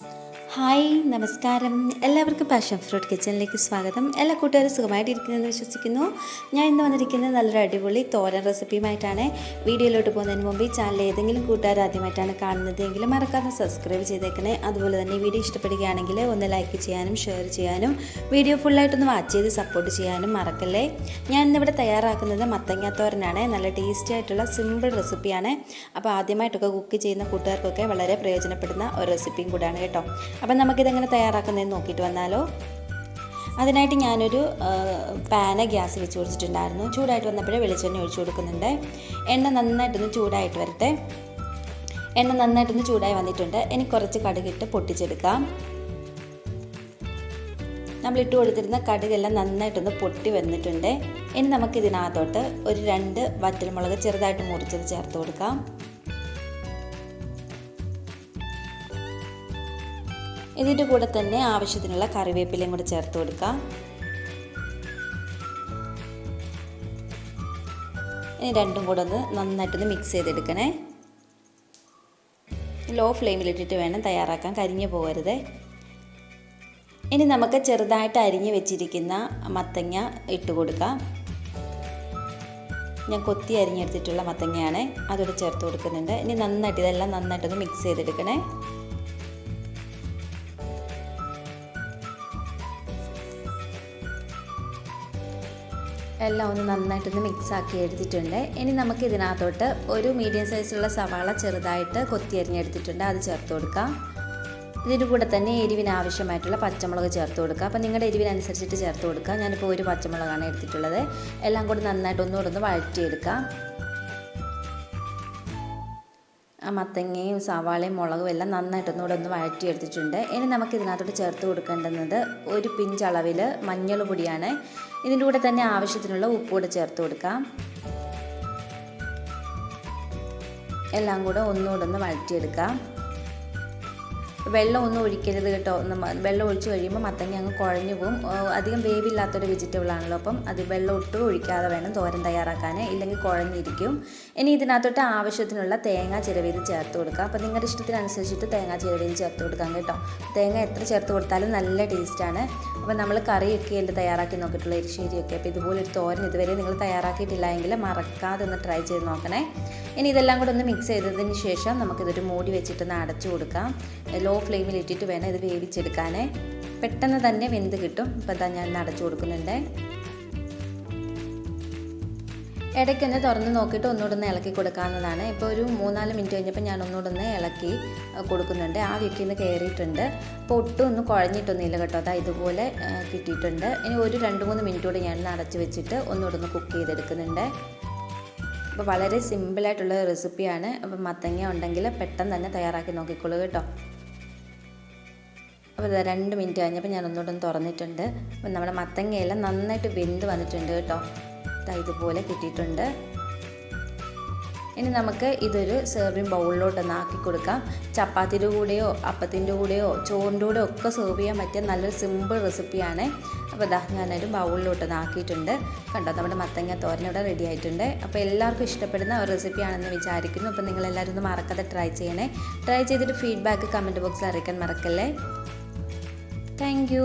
Thanks. Hi നമസ്കാരം. എല്ലാവർക്കും passion fruit കിച്ചണിലേക്ക് സ്വാഗതം. എല്ലാ കൂട്ടുകാരും സുഖമായിട്ടിരിക്കുന്നതെന്ന് വിശ്വസിക്കുന്നു. ഞാൻ ഇന്ന് വന്നിരിക്കുന്നത് നല്ലൊരു അടിപൊളി തോരൻ റെസിപ്പിയുമായിട്ടാണ്. വീഡിയോയിലോട്ട് പോകുന്നതിന് മുമ്പ് ഈ ചാനൽ ഏതെങ്കിലും കൂട്ടുകാർ ആദ്യമായിട്ടാണ് കാണുന്നത് എങ്കിൽ മറക്കാതെ സബ്സ്ക്രൈബ് ചെയ്തേക്കണേ. അതുപോലെ തന്നെ ഈ വീഡിയോ ഇഷ്ടപ്പെടുകയാണെങ്കിൽ ഒന്ന് ലൈക്ക് ചെയ്യാനും ഷെയർ ചെയ്യാനും വീഡിയോ ഫുള്ളായിട്ടൊന്ന് വാച്ച് ചെയ്ത് സപ്പോർട്ട് ചെയ്യാനും മറക്കല്ലേ? ഞാൻ ഇന്നിവിടെ തയ്യാറാക്കുന്നത് മത്തങ്ങ തോരനാണ്. നല്ല ടേസ്റ്റി ആയിട്ടുള്ള സിമ്പിൾ റെസിപ്പിയാണ് അപ്പോൾ ആദ്യമായിട്ടൊക്കെ കുക്ക് ചെയ്യുന്ന കൂട്ടുകാർക്കൊക്കെ വളരെ പ്രയോജനപ്പെടുന്ന ഒരു റെസിപ്പിയും കൂടാണ് കേട്ടോ. അപ്പം നമുക്കിതെങ്ങനെ തയ്യാറാക്കുന്നതെന്ന് നോക്കിയിട്ട് വന്നാലോ. അതിനായിട്ട് ഞാനൊരു പാന ഗ്യാസ് വെച്ച് കൊടുത്തിട്ടുണ്ടായിരുന്നു. ചൂടായിട്ട് വന്നപ്പോഴേ വെളിച്ചെണ്ണ ഒഴിച്ചു കൊടുക്കുന്നുണ്ട്. എണ്ണ നന്നായിട്ടൊന്ന് ചൂടായിട്ട് വരട്ടെ. എണ്ണ നന്നായിട്ടൊന്ന് ചൂടായി വന്നിട്ടുണ്ട്. ഇനി കുറച്ച് കടുകിട്ട് പൊട്ടിച്ചെടുക്കാം. നമ്മൾ ഇട്ട് കൊടുത്തിരുന്ന കടുകെല്ലാം നന്നായിട്ടൊന്ന് പൊട്ടി വന്നിട്ടുണ്ട്. ഇനി നമുക്കിതിനകത്തോട്ട് ഒരു രണ്ട് വറ്റൽമുളക് ചെറുതായിട്ട് മുറിച്ചത് ചേർത്ത് കൊടുക്കാം. ഇതിന്റെ കൂടെ തന്നെ ആവശ്യത്തിനുള്ള കറിവേപ്പിലയും കൂടെ ചേർത്ത് കൊടുക്കാം. ഇനി രണ്ടും കൂടെ ഒന്ന് നന്നായിട്ടൊന്ന് മിക്സ് ചെയ്തെടുക്കണേ. ലോ ഫ്ലെയിമിലിട്ടിട്ട് വേണം തയ്യാറാക്കാൻ. കരിഞ്ഞു പോകരുത്. ഇനി നമുക്ക് ചെറുതായിട്ട് അരിഞ്ഞ് വെച്ചിരിക്കുന്ന മത്തങ്ങ ഇട്ട് കൊടുക്കാം. ഞാൻ കൊത്തി അരിഞ്ഞെടുത്തിട്ടുള്ള മത്തങ്ങയാണ് അതോടെ ചേർത്ത് കൊടുക്കുന്നുണ്ട്. ഇനി നന്നായിട്ട് ഇതെല്ലാം നന്നായിട്ടൊന്ന് മിക്സ് ചെയ്തെടുക്കണേ. എല്ലാം ഒന്ന് നന്നായിട്ടൊന്ന് മിക്സാക്കി എടുത്തിട്ടുണ്ട്. ഇനി നമുക്ക് ഇതിനകത്തോട്ട് ഒരു മീഡിയം സൈസിലുള്ള സവാള ചെറുതായിട്ട് കൊത്തി അരിഞ്ഞെടുത്തിട്ടുണ്ട്. അത് ചേർത്ത് കൊടുക്കാം. ഇതിന്റെ കൂടെ തന്നെ എരിവിന് ആവശ്യമായിട്ടുള്ള പച്ചമുളക് ചേർത്ത് കൊടുക്കുക അപ്പോൾ നിങ്ങളുടെ എരിവിനനുസരിച്ചിട്ട് ചേർത്ത് കൊടുക്കുക ഞാനിപ്പോൾ ഒരു പച്ചമുളകാണ് എടുത്തിട്ടുള്ളത്. എല്ലാം കൂടി നന്നായിട്ട് ഒന്നുകൂടെ ഒന്ന് വഴറ്റിയെടുക്കാം. മത്തങ്ങയും സവാളയും മുളകും എല്ലാം നന്നായിട്ടൊന്നും കൂടെ ഒന്ന് വഴറ്റിയെടുത്തിട്ടുണ്ട്. ഇനി നമുക്ക് ഇതിനകത്തോട്ട് ചേർത്ത് കൊടുക്കേണ്ടുന്നത് ഒരു പിഞ്ച് അളവിൽ മഞ്ഞൾ പൊടിയാണ്. ഇതിന്റെ കൂടെ തന്നെ ആവശ്യത്തിനുള്ള ഉപ്പ് കൂടെ ചേർത്ത് കൊടുക്കാം. എല്ലാം കൂടെ ഒന്നുകൂടെ ഒന്ന് വഴറ്റിയെടുക്കാം. വെള്ളം ഒന്നും ഒഴിക്കരുത് കേട്ടോ. വെള്ളം ഒഴിച്ച് കഴിയുമ്പോൾ മത്തങ്ങ അങ്ങ് കുഴഞ്ഞു പോകും. അധികം വേവില്ലാത്തൊരു വെജിറ്റബിൾ ആണല്ലോ. അപ്പം അത് വെള്ളം ഒട്ടും ഒഴിക്കാതെ വേണം തോരൻ തയ്യാറാക്കാൻ. ഇല്ലെങ്കിൽ കുഴഞ്ഞിരിക്കും. ഇനി ഇതിനകത്തോട്ട് ആവശ്യത്തിനുള്ള തേങ്ങ ചിരവീത് ചേർത്ത് കൊടുക്കുക അപ്പോൾ നിങ്ങളുടെ ഇഷ്ടത്തിനനുസരിച്ചിട്ട് തേങ്ങ ചിരവീത് ചേർത്ത് കൊടുക്കാം കേട്ടോ. തേങ്ങ എത്ര ചേർത്ത് കൊടുത്താലും നല്ല ടേസ്റ്റാണ് അപ്പോൾ നമ്മൾ കറിയൊക്കെ അല്ലേ തയ്യാറാക്കി നോക്കിയിട്ടുള്ള എരിശ്ശേരിയൊക്കെ. അപ്പോൾ ഇതുപോലൊരു തോരൻ ഇതുവരെ നിങ്ങൾ തയ്യാറാക്കിയിട്ടില്ല എങ്കിൽ മറക്കാതെ ഒന്ന് ട്രൈ ചെയ്ത് നോക്കണേ. ഇനി ഇതെല്ലാം കൂടെ ഒന്ന് മിക്സ് ചെയ്തതിന് ശേഷം നമുക്കിതൊരു മൂടി വെച്ചിട്ടൊന്ന് അടച്ചു കൊടുക്കാം. ലോ ഫ്ലെയിമിൽ ഇട്ടിട്ട് വേണം ഇത് വേവിച്ചെടുക്കാനേ. പെട്ടെന്ന് തന്നെ വെന്ത് കിട്ടും. ഇപ്പം ഇതാ ഞാൻ അടച്ചു കൊടുക്കുന്നുണ്ട്. ഇടയ്ക്കൊന്ന് തുറന്ന് നോക്കിയിട്ട് ഒന്നുകൂടെ ഒന്ന് ഇളക്കി കൊടുക്കാവുന്നതാണ്. ഇപ്പോൾ ഒരു മൂന്നാൽ മിനിറ്റ് കഴിഞ്ഞപ്പോൾ ഞാൻ ഒന്നുകൂടെ ഒന്ന് ഇളക്കി കൊടുക്കുന്നുണ്ട്. ആ വിക്കിൽ നിന്ന് കയറിയിട്ടുണ്ട്. അപ്പോൾ ഒട്ടും ഒന്ന് കുഴഞ്ഞിട്ടൊന്നുമില്ല കേട്ടോ. അതാ ഇതുപോലെ കിട്ടിയിട്ടുണ്ട്. ഇനി ഒരു രണ്ട് മൂന്ന് മിനിറ്റ് കൂടി ഞാൻ അടച്ച് വെച്ചിട്ട് ഒന്നുകൂടെ ഒന്ന് കുക്ക് ചെയ്തെടുക്കുന്നുണ്ട്. അപ്പോൾ വളരെ സിമ്പിളായിട്ടുള്ള റെസിപ്പിയാണ് അപ്പോൾ മത്തങ്ങ ഉണ്ടെങ്കിൽ പെട്ടെന്ന് തന്നെ തയ്യാറാക്കി നോക്കിക്കോളൂ കേട്ടോ. അപ്പോൾ രണ്ട് മിനിറ്റ് കഴിഞ്ഞപ്പോൾ ഞാൻ ഒന്നുകൂടെ ഒന്ന് തുറന്നിട്ടുണ്ട്. അപ്പോൾ നമ്മുടെ മത്തങ്ങയെല്ലാം നന്നായിട്ട് വെന്ത് വന്നിട്ടുണ്ട് കേട്ടോ. ഇതുപോലെ കിട്ടിയിട്ടുണ്ട്. ഇനി നമുക്ക് ഇതൊരു സെർവിങ് ബൗളിലോട്ടൊന്ന് ആക്കി കൊടുക്കാം. ചപ്പാത്തിന്റെ കൂടെയോ അപ്പത്തിന്റെ കൂടെയോ ചോറിന്റെ കൂടെയോ ഒക്കെ സെർവ് ചെയ്യാൻ പറ്റിയ നല്ലൊരു സിമ്പിൾ റെസിപ്പിയാണ് അപ്പോൾ ഇതാ ഞാനൊരു ബൗളിലോട്ടൊന്ന് ആക്കിയിട്ടുണ്ട് കണ്ടോ നമ്മുടെ മത്തങ്ങ തോരൻ ഇവിടെ റെഡി ആയിട്ടുണ്ട്. അപ്പോൾ എല്ലാവർക്കും ഇഷ്ടപ്പെടുന്ന ഒരു റെസിപ്പിയാണെന്ന് വിചാരിക്കുന്നു. അപ്പോൾ നിങ്ങളെല്ലാവരും ഒന്ന് മറക്കാതെ ട്രൈ ചെയ്യണേ. ട്രൈ ചെയ്തിട്ട് ഫീഡ്ബാക്ക് കമന്റ് ബോക്സിൽ അറിയിക്കാൻ മറക്കല്ലേ. താങ്ക്